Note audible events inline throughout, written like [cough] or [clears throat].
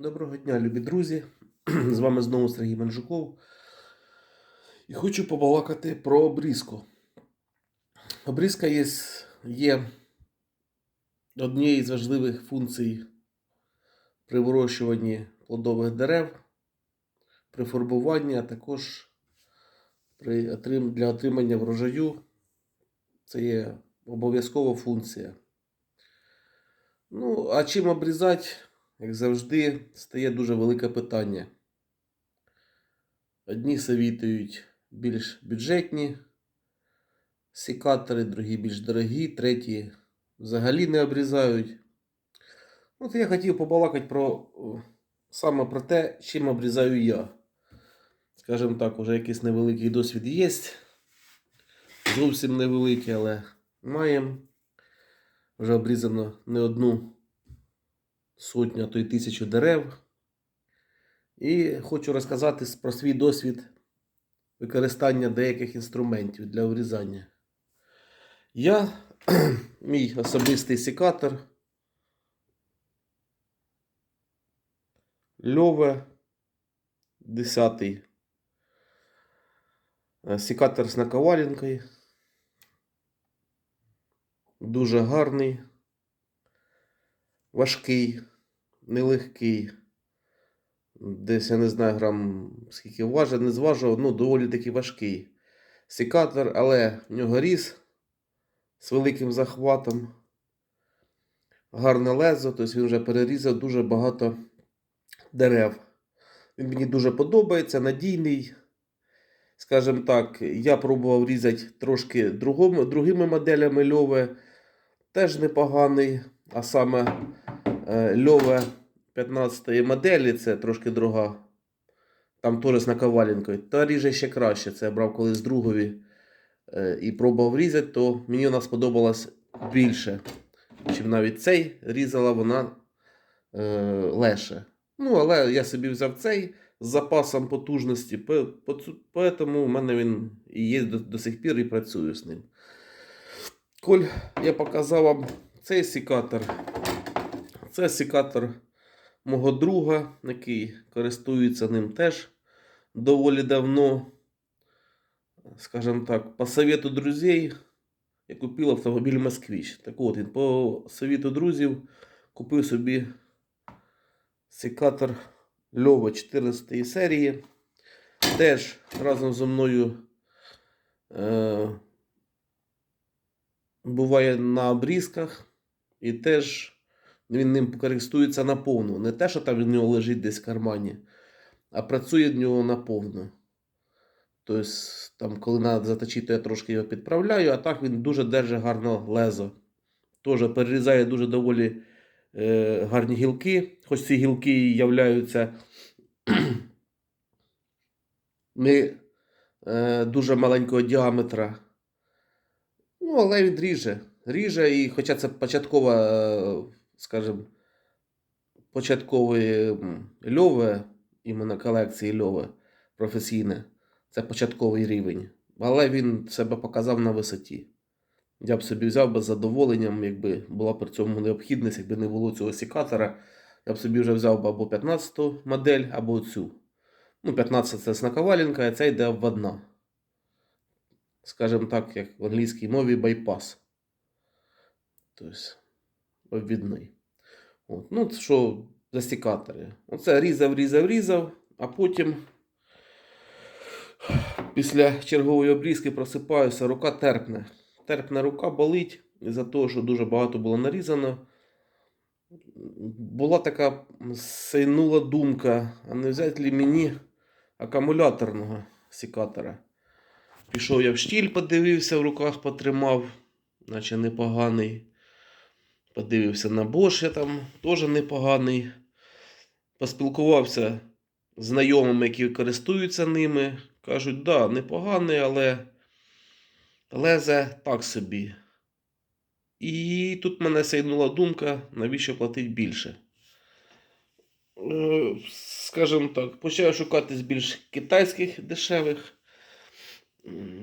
Доброго дня, любі друзі. [clears throat] З вами знову Сергій Манжуков. І хочу побалакати про обрізку. Обрізка є, є однією з важливих функцій при вирощуванні плодових дерев, при фарбуванні, а також при для отримання врожаю. Це є обов'язкова функція. Ну, а чим обрізати? Як завжди, стає дуже велике питання. Одні совітують більш бюджетні секатори, другі більш дорогі, треті взагалі не обрізають. От я хотів побалакати про саме про те, чим обрізаю я. Скажімо так, уже якийсь невеликий досвід є. Зовсім невеликий, але маємо. Вже обрізано не одну сотню, а то й тисячу дерев. І хочу розказати про свій досвід використання деяких інструментів для обрізання. Я, [clears throat] мій особистий секатор, Льове 10. Е, Секатор з наковаленкою. Дуже гарний важкий, нелегкий. Десь я не знаю грам скільки важить, не зважував, ну доволі таки важкий. Секатор, але в нього різ з великим захватом. Гарне лезо, тобто він вже перерізав дуже багато дерев. Він мені дуже подобається, надійний. Скажімо так, я пробував різати трошки другому, другими моделями льове, теж непоганий. А саме е, Льове 15 моделі, це трошки друга. Там теж з наковаленкою. Та ріже ще краще. Це я брав колись другові е, і пробував різати, то мені вона сподобалась більше, ніж навіть цей різала вона е, леше. Ну, але я собі взяв цей з запасом потужності, по- по поэтому в мене він і є до, до сих пір і працюю з ним. Коль я показав вам цей секатор. Це секатор мого друга, який користується ним теж доволі давно. Скажімо так, по совету друзей я купив автомобіль Москвич. Так от, він по совету друзів купив собі секатор Льова 14 серії. Теж разом зі мною е, буває на обрізках. І теж він ним користується наповну. Не те, що там в нього лежить десь в кармані, а працює в нього наповну. Тобто, там, коли треба заточити, то я трошки його підправляю, а так він дуже держить гарно лезо. Теж перерізає дуже доволі е, гарні гілки, хоч ці гілки і являються [clears throat] не е, дуже маленького діаметра. Ну, але він ріже. Ріже, і хоча це початкова, е, скажімо, початкове м, льове, іменно колекції льове професійне, це початковий рівень. Але він себе показав на висоті. Я б собі взяв би з задоволенням, якби була при цьому необхідність, якби не було цього секатора, я б собі вже взяв би або 15-ту модель, або цю. Ну, 15 це снаковаленка, а ця йде обводна. Скажімо так, як в англійській мові байпас. Тобто обвідний. От. Ну, що за секатори. Оце різав, різав, різав, а потім після чергової обрізки просипаюся, рука терпне. Терпне рука болить із-за того, що дуже багато було нарізано. Була така сейнула думка, а не взяти ли мені акумуляторного секатора. Пішов я в штіль, подивився, в руках потримав, наче непоганий. Подивився на Bosch, там теж непоганий. Поспілкувався з знайомими, які користуються ними. Кажуть, да, непоганий, але лезе так собі. І тут мене сейнула думка, навіщо платити більше. Е, Скажімо так, почав шукати більш китайських дешевих.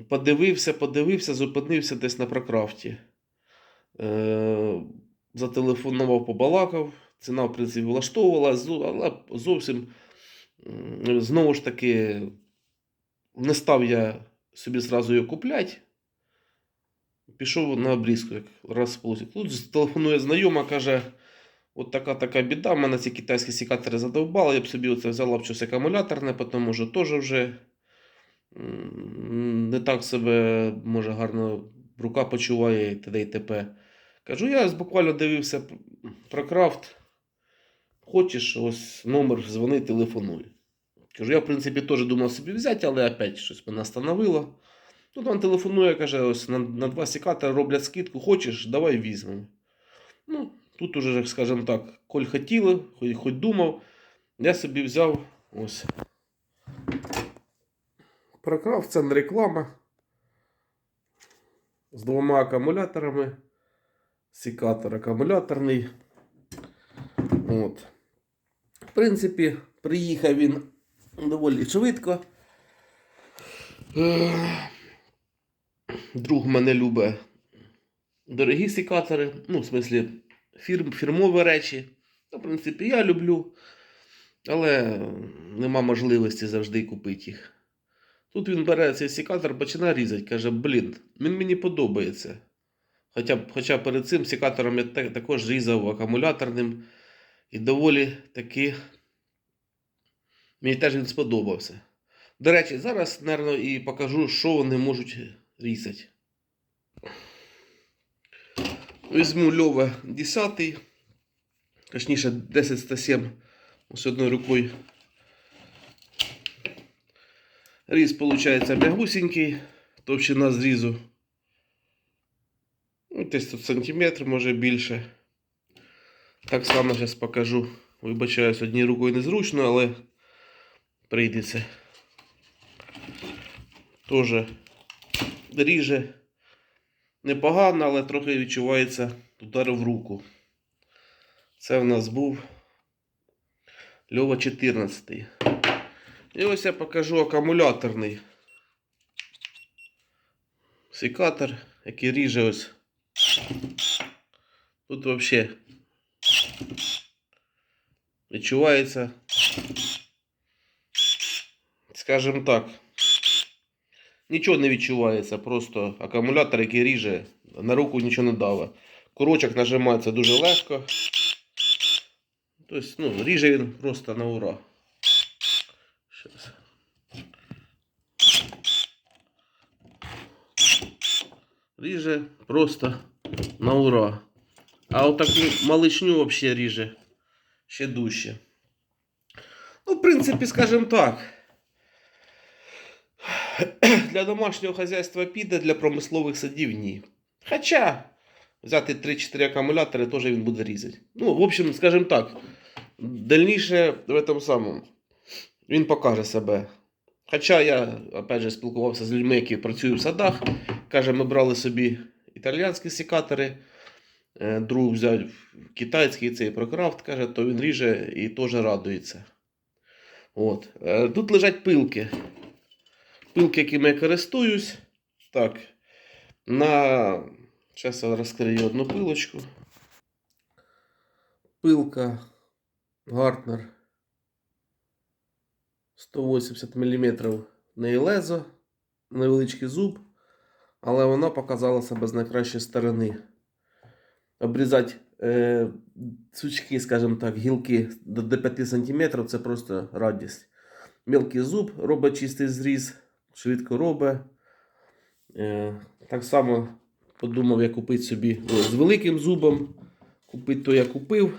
Подивився, подивився, зупинився десь на прокрафті. Зателефонував, побалакав. ціна, в принципі, влаштовувала, але зовсім знову ж таки не став я собі зразу його купляти. Пішов на обрізку, як раз получив. Тут телефонує знайома, каже: от така така біда, в мене ці китайські сікатори задовбали, я б собі оце взяла б щось акумуляторне, тому що теж вже не так себе може гарно рука почуває і т.д. і т.п. Кажу, я буквально дивився про крафт. Хочеш, ось номер, дзвони, телефонуй. Кажу, я, в принципі, теж думав собі взяти, але опять щось мене остановило. Тут він телефонує, каже, ось на, на два секатора роблять скидку, хочеш, давай візьмемо. Ну, тут уже, скажімо так, коль хотіли, хоч, хоч думав, я собі взяв ось. Прокрафт, це не реклама. З двома акумуляторами. Секатор акумуляторний. От. В принципі, приїхав він доволі швидко. Друг мене любить дорогі секатори, ну, в смислі, фірм, фірмові речі. В принципі, я люблю, але нема можливості завжди купити їх. Тут він бере цей секатор, починає різати, каже, блін, він мені подобається. Хоча, хоча перед цим секатором я та- також різав акумуляторним. І доволі таки мені теж він сподобався. До речі, зараз, мабуть, і покажу, що вони можуть різати. Візьму Льова 10, точніше 10107 ось одною рукою. Різ, виходить, м'ягусенький, товщина зрізу. Десь тут сантиметр, може більше. Так само зараз покажу. Вибачаюсь, однією рукою незручно, але прийдеться. Тоже ріже непогано, але трохи відчувається удар в руку. Це в нас був Льова 14. І ось я покажу акумуляторний секатор, який ріже ось. Тут взагалі відчувається, скажімо так, нічого не відчувається, просто акумулятор, який ріже, на руку нічого не дало. Курочок нажимається дуже легко. Тобто, ну, ріже він просто на ура. Щас. Ріже просто на ура. А отаку маличню взагалі ріже ще дужче. Ну, в принципі, скажімо так. [clears throat] Для домашнього хазяйства піде, для промислових садів ні. Хоча взяти 3-4 акумулятори теж він буде різати. Ну, в общем, скажімо так, дальніше в этом самому він покаже себе. Хоча я, опять же, спілкувався з людьми, які працюють в садах. Каже, ми брали собі італіянські секатори. Е, Друг взяв китайський цей прокрафт, каже, то він ріже і теж радується. От. Е, Тут лежать пилки. Пилки, якими я користуюсь. Так. На. Зараз я розкрию одну пилочку. Пилка Гартнер 180 мм неї лезо, невеличкий зуб, але вона показала себе з найкращої сторони. Обрізати е, сучки, скажімо так, гілки до, до 5 см це просто радість. Мілкий зуб робить чистий зріз, швидко робить. Е, так само подумав я купити собі о, з великим зубом. Купити то я купив.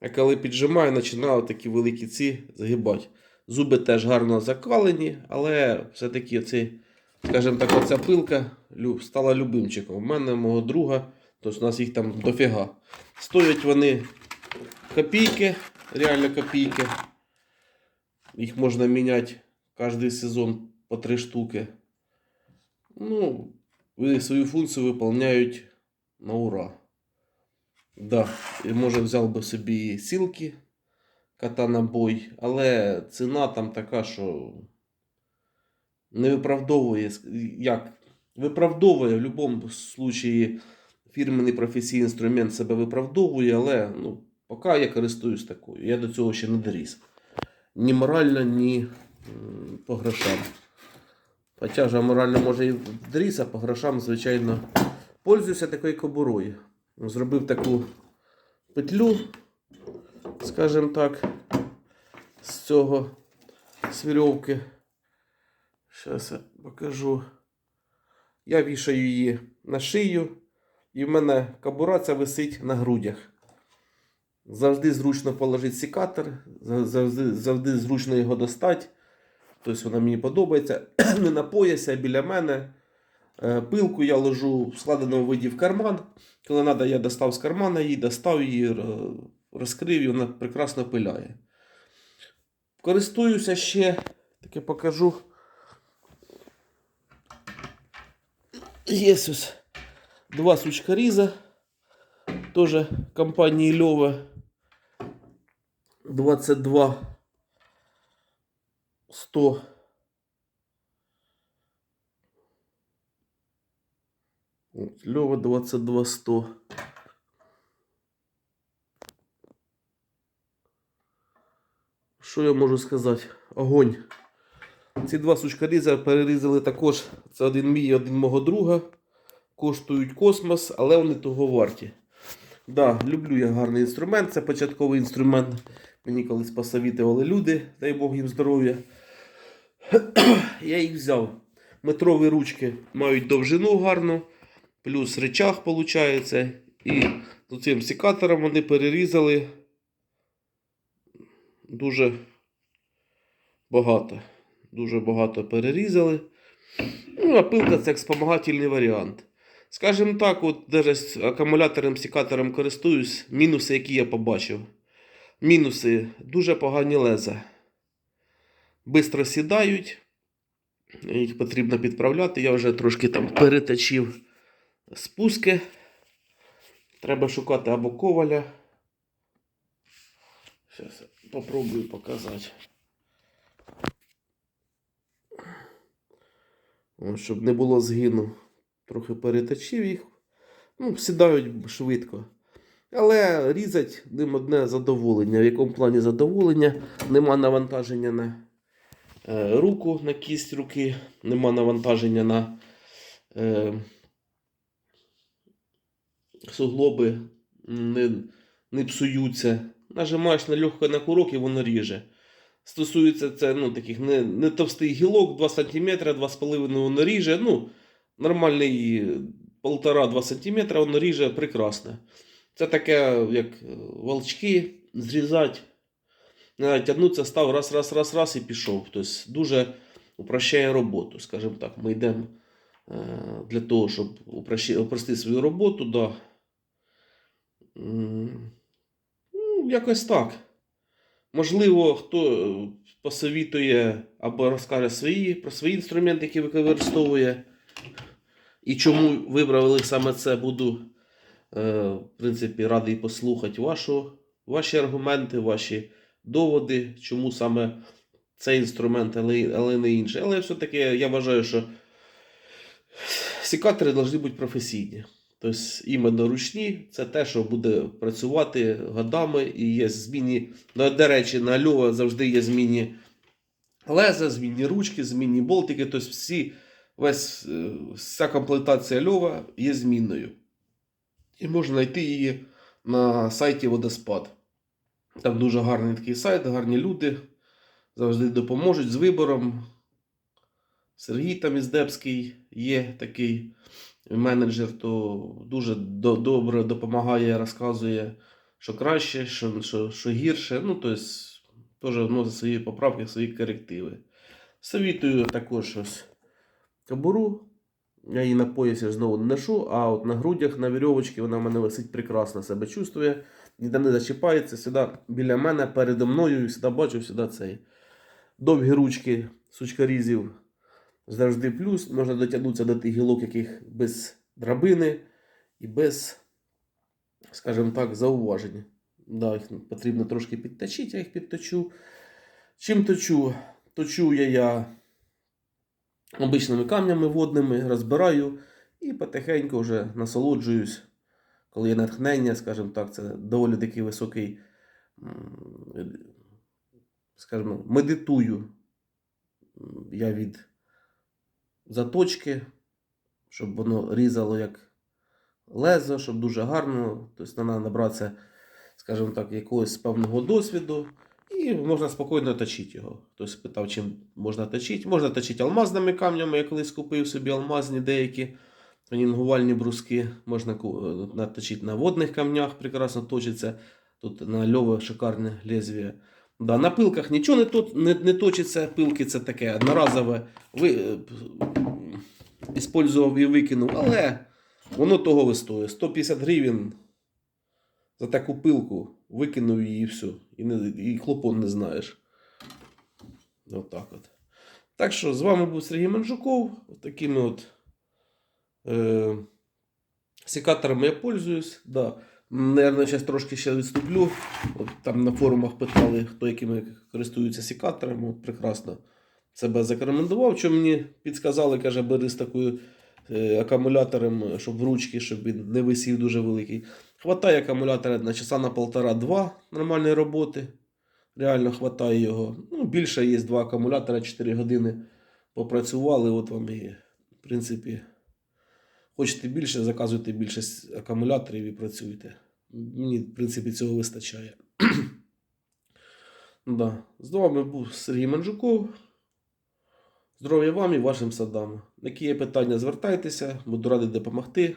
А коли піджимаю, починаю такі великі ці загибати. Зуби теж гарно закалені, але все-таки скажімо так, оця пилка стала любимчиком. У мене, мого друга, тож у нас їх там дофіга. Стоять вони копійки, реально копійки. Їх можна міняти кожен сезон по три штуки. Ну, вони свою функцію виконують на ура. Да, і може взяв би собі сілки кота на бой, але ціна там така, що не виправдовує, як виправдовує в будь-якому случаї фірменний професійний інструмент себе виправдовує, але ну, поки я користуюсь такою. Я до цього ще не доріс. Ні морально, ні по грошам. Хоча ж морально може і доріс, а по грошам, звичайно, пользуюся такою кобурою. Зробив таку петлю, скажімо так, з цього з вірьовки. Зараз я покажу. Я вішаю її на шию, і в мене кабура ця висить на грудях. Завжди зручно положити секатор, завжди, завжди зручно його достати. Тобто вона мені подобається. [clears throat] Не на поясі, а біля мене. Е, Пилку я ложу в складеному виді в карман. Коли треба, я достав з кармана її, достав її, розкрив і вона прекрасно пиляє. Користуюся ще, таки покажу. Є два сучкаріза. Теж компанії Льова 22 100. От, Льова 22 100. Що я можу сказати? Огонь. Ці два сучкаріза перерізали також. Це один мій один мого друга. Коштують космос, але вони того варті. Да, люблю я гарний інструмент. Це початковий інструмент. Мені колись посовітували люди, дай Бог їм здоров'я. Я їх взяв. Метрові ручки мають довжину гарну, плюс речах виходить. І цим секатором вони перерізали дуже багато. Дуже багато перерізали. Ну, а пилка це як спомагательний варіант. Скажімо так, от даже з акумулятором секатором користуюсь. Мінуси, які я побачив. Мінуси дуже погані леза. Бистро сідають. Їх потрібно підправляти. Я вже трошки там переточив спуски. Треба шукати або коваля. Зараз попробую показати. Щоб не було згину. Трохи переточив їх. Ну, сідають швидко. Але різать ним одне задоволення. В якому плані задоволення? Нема навантаження на е, руку, на кість руки, нема навантаження на е, суглоби, не, не псуються. Нажимаєш на легко на курок і воно ріже. Стосується це ну, таких не, не товстий гілок, 2 см, 2,5 воно ріже. Ну, нормальний 1,5-2 см воно ріже прекрасно. Це таке, як е, волчки, зрізати. Не тягнуться, став раз, раз, раз, раз і пішов. Тобто дуже упрощає роботу, скажімо так. Ми йдемо е, для того, щоб упростити свою роботу. Да. Ну, якось так. Можливо, хто е, посовітує або розкаже свої, про свої інструменти, які використовує. І чому вибрали саме це, буду, е, в принципі, радий послухати вашу, ваші аргументи, ваші доводи, чому саме цей інструмент, але, але не інший. Але все-таки я вважаю, що секатори повинні бути професійні. Тобто іменно ручні це те, що буде працювати годами і є змінні. Ну, до речі, на льова завжди є змінні леза, змінні ручки, змінні болтики. Тобто всі, весь, е, вся комплектація льова є змінною. І можна знайти її на сайті Водоспад. Там дуже гарний такий сайт, гарні люди. Завжди допоможуть з вибором. Сергій там Іздебський є такий менеджер, то дуже до- добре допомагає, розказує, що краще, що, що, що гірше. Ну, тобто, теж вносить свої поправки, свої корективи. Совітую також ось кобуру. Я її на поясі знову не ношу, а от на грудях, на вірьовочці вона в мене висить прекрасно себе чувствує. Ніде не зачіпається, сюди біля мене, передо мною, і сюди бачу, сюди цей. Довгі ручки сучкарізів завжди плюс. Можна дотягнутися до тих гілок, яких без драбини і без, скажімо так, зауважень. Да, їх потрібно трошки підточити, я їх підточу. Чим точу? Точу я, я обичними камнями водними, розбираю і потихеньку вже насолоджуюсь коли є натхнення, скажімо так, це доволі такий високий, скажімо, медитую я від заточки, щоб воно різало як лезо, щоб дуже гарно. Тобто треба набратися, скажімо так, якогось певного досвіду. І можна спокійно точити його. Хтось питав, чим можна точити. Можна точити алмазними камнями. Я колись купив собі алмазні деякі тонінгувальні бруски. Можна е, наточити на водних камнях, прекрасно точиться. Тут на льове шикарне лезвие. Да, на пилках нічого не, то, не, не точиться. Пилки це таке одноразове. Ви, е, і викинув, але воно того вистоїть. 150 гривень за таку пилку викинув її і все. І, не, і хлопон не знаєш. Отак от. Так що з вами був Сергій Манжуков. Такими от е, секаторами я пользуюсь. Да. Наверное, зараз трошки ще відступлю. От там на форумах питали, хто якими користується секаторами. От прекрасно себе зарекомендував. Що мені підказали, каже, бери з такою е, акумулятором, щоб в ручки, щоб він не висів дуже великий. Хватає акумулятора на часа на полтора-два нормальної роботи. Реально хватає його. Ну, більше є два акумулятора, 4 години попрацювали. От вам і, в принципі, хочете більше, заказуйте більше акумуляторів і працюйте. Мені, в принципі, цього вистачає. [clears throat] да. З вами був Сергій Манжуков. Здоров'я вам і вашим садам. Які є питання, звертайтеся, буду радий допомогти.